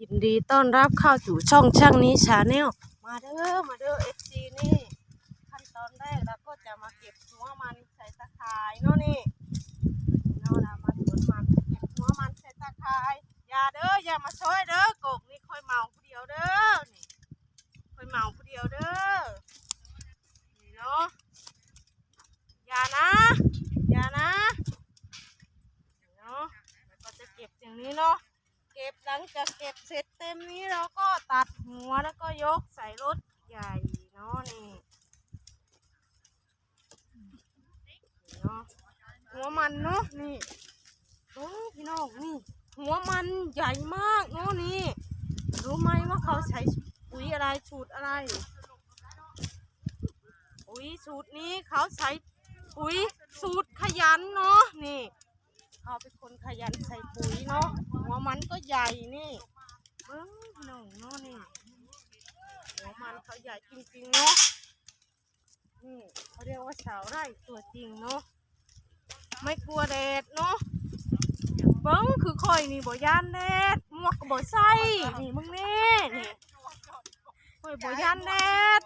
ยินดีต้อนรับเข้าสู่ช่องช่างนี้ชาแนลมาเด้อมาเด้อเอฟซีนี่ขั้นตอนแรกเราก็จะมาเก็บหัวมันใส่ตะข่ายเนาะนี่เนาะนะมาสวนมันเก็บหัวมันใส่ตะข่ายอย่าเด้ออย่ามาช่วยเด้อกกนี่ค่อยเมาผู้เดียวเด้อนี่ค่อยเมาผู้เดียวเด้อนี่เนาะอย่านะอย่านะเนาะแล้วก็จะเก็บอย่างนี้เนาะ เก็บหลัง จากเก็บเสร็จเต็มนี้เราก็ตัดหัวแล้วก็ยกใส่รถใหญ่เนาะนี่เนาะหัวมันเนาะนี่โอ้พี่น้องนี่ หัวมันใหญ่มากเนาะนี่ รู้ไหมว่าเขาใช้ปุ๋ยอะไรสูตรอะไรปุ๋ยสูตรนี้เขาใช้ปุ๋ยสูตรขยันเนาะนี่ เขาเป็นคนขยันใส่ปุ๋ยเนาะหัวมันก็ใหญ่นี่เบิ้งหนูเนาะนี่หัวมันเขาใหญ่จริงๆเนาะนี่เขาเรียกว่าสาวไร่ตัวจริงเนาะไม่กลัวแดดเนาะเบิ้งคือคอยนี่บ่ย่านแดดหมวกก็บ่ใส่นี่มึงนี่นี่คอยบ่ย่านแดด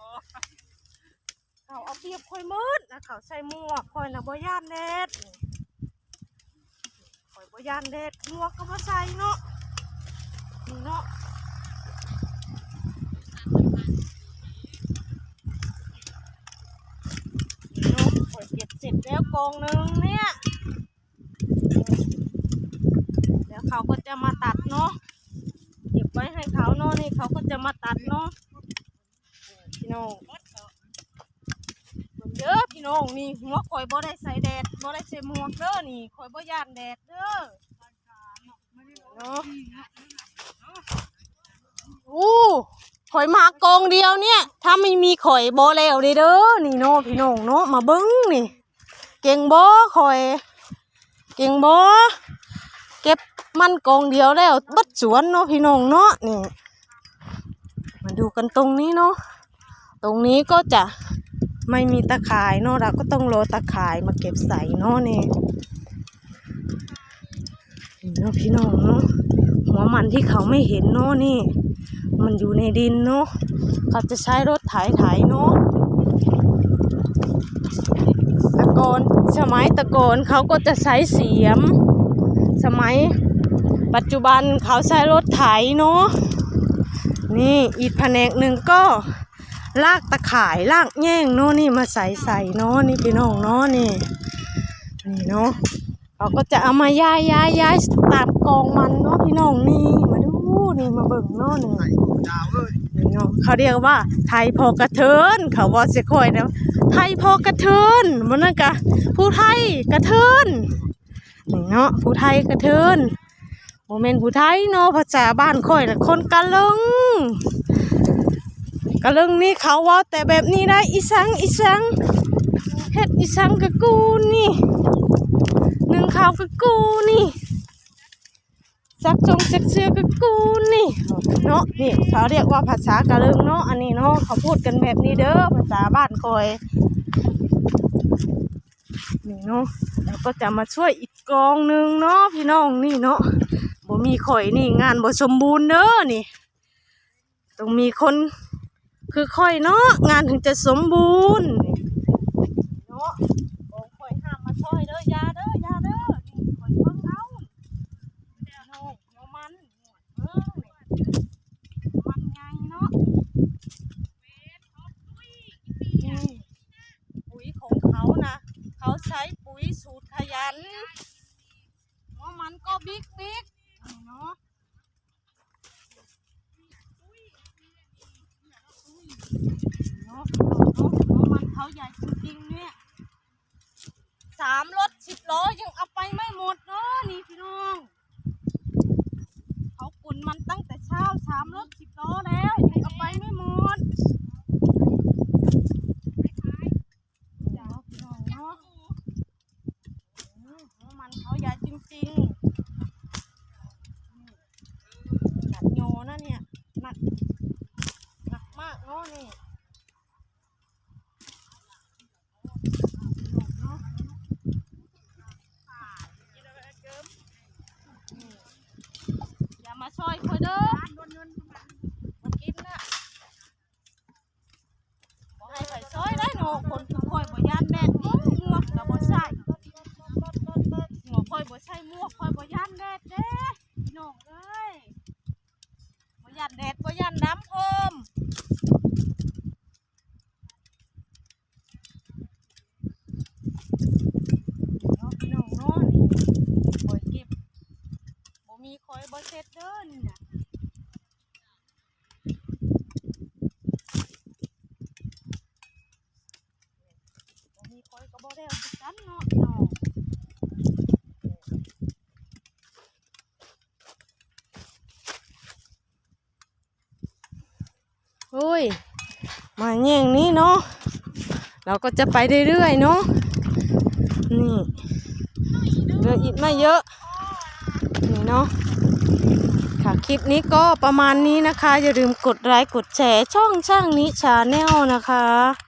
เขาเอาเปรียบคอยมืดนะเขาใส่หมวกคอยนะบ่ย่านแดด บ่ยานแดดหมวกก็บ่ใส่เนาะนี่เนาะเนาะข่อยเก็บเสร็จแล้วกองหนึ่งเนี่ย เดี๋ยวเขาก็จะมาตัดเนาะ เก็บไว้ให้เขาเนาะนี่เขาก็จะมาตัดเนาะพี่น้อง พี่น้องนี่หัวข่อยบ่ได้ใส่แดดบ่ได้ใส่หมวกเด้อนี่ข่อยบ่ย่านแดดเด้อเนาะอู้ข่อยมากองเดียวเนี่ย ถ้าไม่มีข่อยบอแล้วเด้อนี่เนาะพี่น้องเนาะมาเบิ้งนี่ เก่งบอข่อย เก่งบอเก็บมันกองเดียวแล้วบัดสวนเนาะพี่น้องเนาะนี่มาดูกันตรงนี้เนาะตรงนี้ก็จะ ไม่มีตะข่ายเนาะเราก็ต้องรอตะข่ายมาเก็บใส่เนาะนี่นี่เนาะพี่น้องเนาะหัวมันที่เขาไม่เห็นเนาะนี่ มันอยู่ในดินเนาะเขาจะใช้รถไถไถเนาะตะโกอนสมัยตะโกอนเขาก็จะใช้เสียม สมัยปัจจุบันเขาใช้รถไถเนาะนี่อีกแผนกหนึ่งก็ ลากตะข่ายลากแง่งเนาะนี่มาใส่ใส่เนาะนี่พี่น้องเนาะนี่นี่เนาะเราก็จะเอามาย้ายย้ายย้ายตามกองมันเนาะพี่น้องนี่มาดูนี่มาเบิ่งเนาะนี่นี่เนาะเขาเรียกว่า ไทยพอกระเทินเขาว่าเสียค่อยนะไทยพอกระเทินมันนั่นกะผู้ไทยกระเทินนี่เนาะผู้ไทยกระเทินโมเมนต์ผู้ไทยเนาะภาษาบ้านค่อยน่ะคนกะลึงะลึงนี่เขาว่าแต่แบบนี้ได้อีสังอีสังเฮ็ดอีสังกะกูนี่หนึ่งข้าวกับกูนี่ซักจงซักเสื้อกับกูนี่เนาะนี่เขาเรียกว่าภาษากะลิงเนาะอันนี้เนาะเขาพูดกันแบบนี้เด้อภาษาบ้านคอยนี่เนาะแล้วก็จะมาช่วยอีกกองหนึ่งเนาะพี่น้องนี่เนาะบ่มีข่อยนี่งานบ่สมบูรณ์เด้อนี่ต้องมีคน คือค่อยเนาะงานถึงจะสมบูรณ์เนาะโอ้ข่อยห้ามมาช่วยเด้อยาเด้อยาเด้อนี่ข่อยเบิ่งเอาโน่โนมันเออนี่มันไงเนาะปุ๋ยของเขานะเขาใช้ปุ๋ยสูตรขยันหัวมันก็บิ๊กบิ๊กนี่เนาะเนาะเนาะหัวมัน เขาใหญ่จริงๆเนี่ยสามรถสิบล้อยังเอาไปไม่หมดเนาะนี่พี่น้องเขากุนมันตั้งแต่เช้าสามรถสิบล้อแล้วยังเอาไปไม่หมดเดี๋ยวพี่น้องเนาะอืมหัวมันเขาใหญ่จริงๆนี่หนักโยนะเนี่ยหนักหนักมากเนาะนี่ เนาะอย่ามาช่วยคอยเด้อ ยันน้ำเพิ่มเนาะพี่น้องเนาะนี่คอยเก็บบ่มีคอยบ่ เสร็จเด้อนี่น่ะมีคอยก็บ่ได้เอาคือกันเนาะพี่น้องโอ้ย มาแย่งนี้เนาะ เราก็จะไปเรื่อยๆเนาะ นี่เหลืออีกไม่เยอะ นี่เนาะ ค่ะ คลิปนี้ก็ประมาณนี้นะคะ อย่าลืมกดไลค์กดแชร์ช่องช่างนิชาแนลนะคะ